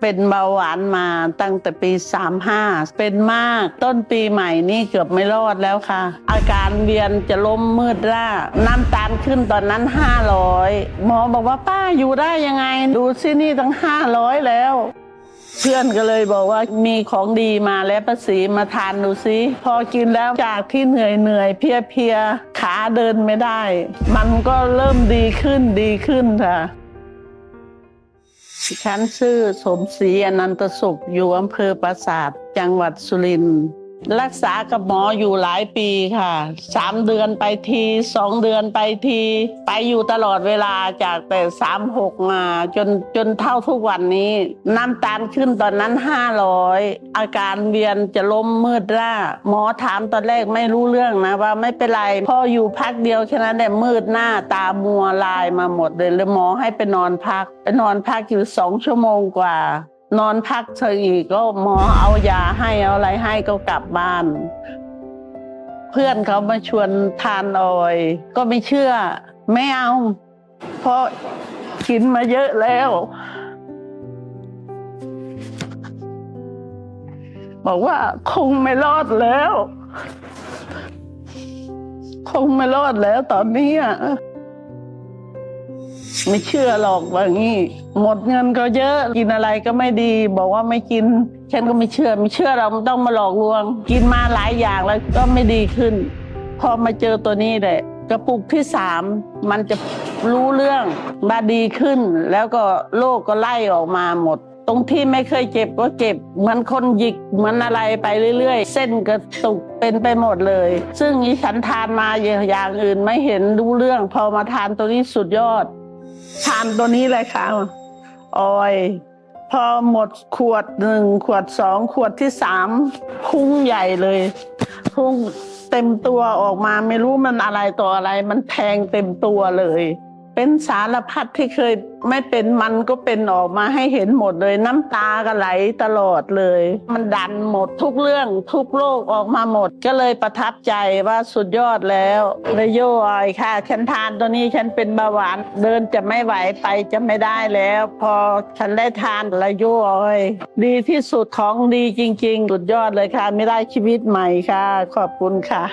เป็นเบาหวานมาตั้งแต่ปี 35 เป็นมาก ต้นปีใหม่นี่เกือบไม่รอดแล้วค่ะ อาการเวียนจะล้มมืดร่า น้ำตาลขึ้นตอนนั้น 500 หมอบอกว่าป้าอยู่ได้ยังไง ดูซินี่ตั้ง 500 แล้ว เพื่อนก็เลยบอกว่ามีของดีมาแล้วประสีมาทานดูซิ พอกินแล้วจากที่เหนื่อยเหนื่อยๆเพียขาเดินไม่ได้ มันก็เริ่มดีขึ้นดีขึ้นค่ะ ฉันชื่อสมศรีอนันตสุขอยู่อำเภอปราสาท จังหวัดสุรินทร์ รักษากับหมออยู่หลายปีค่ะสามเดือนไปทีสองเดือนไปที ไปอยู่ตลอดเวลาจากแต่สามหกมาจนจนเท่าทุกวันนี้ น้ำตาลขึ้นตอนนั้นห้าร้อยอาการเวียนจะล้มมืดร่าหมอถามตอนแรกไม่รู้เรื่องนะว่าไม่เป็นไรพออยู่พักเดียวแค่นั้นแหละมืดหน้าตามัวลายมาหมดเลยเลยหมอให้ไปนอนพักไปนอนพักอยู่สองชั่วโมงกว่า นอนพักเธออีกก็หมอเอายาให้เอาอะไรให้ก็กลับบ้าน เพื่อนเขามาชวนทานออย ก็ไม่เชื่อ ไม่เอา เพราะกินมาเยอะแล้ว บอกว่าคงไม่รอดแล้ว คงไม่รอดแล้วตอนนี้อะ ไม่เชื่อหรอกว่างี้ หมดเงินก็เยอะกินอะไรก็ไม่ดี บอกว่าไม่กิน ฉันก็ไม่เชื่อไม่เชื่อเราต้องมาหลอกลวง กินมาหลายอย่างแล้วก็ไม่ดีขึ้น พอมาเจอตัวนี้แหละกระปุกที่สามมันจะรู้เรื่องมาดีขึ้น แล้วก็โรคก็ไล่ออกมาหมด ตรงที่ไม่เคยเจ็บก็เจ็บเหมือนคนหยิกเหมือนอะไรไปเรื่อยๆ เส้นกระตุกเป็นไปหมดเลย ซึ่งอีฉันทานมาอย่างอื่นไม่เห็นรู้เรื่อง พอมาทานตัวนี้สุดยอด ทานตัวนี้เลยค่ะออย พอหมดขวดหนึ่งขวดสองขวดที่สามพุ่งใหญ่เลยพุ่งเต็มตัวออกมาไม่รู้มันอะไรต่ออะไร มันแทงเต็มตัวเลย เป็นสารพัดที่เคยไม่เป็นมันก็เป็นออกมาให้เห็นหมดเลย น้ำตาก็ไหลตลอดเลย มันดันหมดทุกเรื่องทุกโรคออกมาหมด ก็เลยประทับใจว่าสุดยอดแล้วเลยโยออยค่ะฉันทานตัวนี้ฉันเป็นเบาหวาน เดินจะไม่ไหวไปจะไม่ได้แล้ว พอฉันได้ทานละโยออย ดีที่สุดของดีจริง ๆ สุดยอดเลยค่ะ ไม่ได้ชีวิตใหม่ค่ะ ขอบคุณค่ะ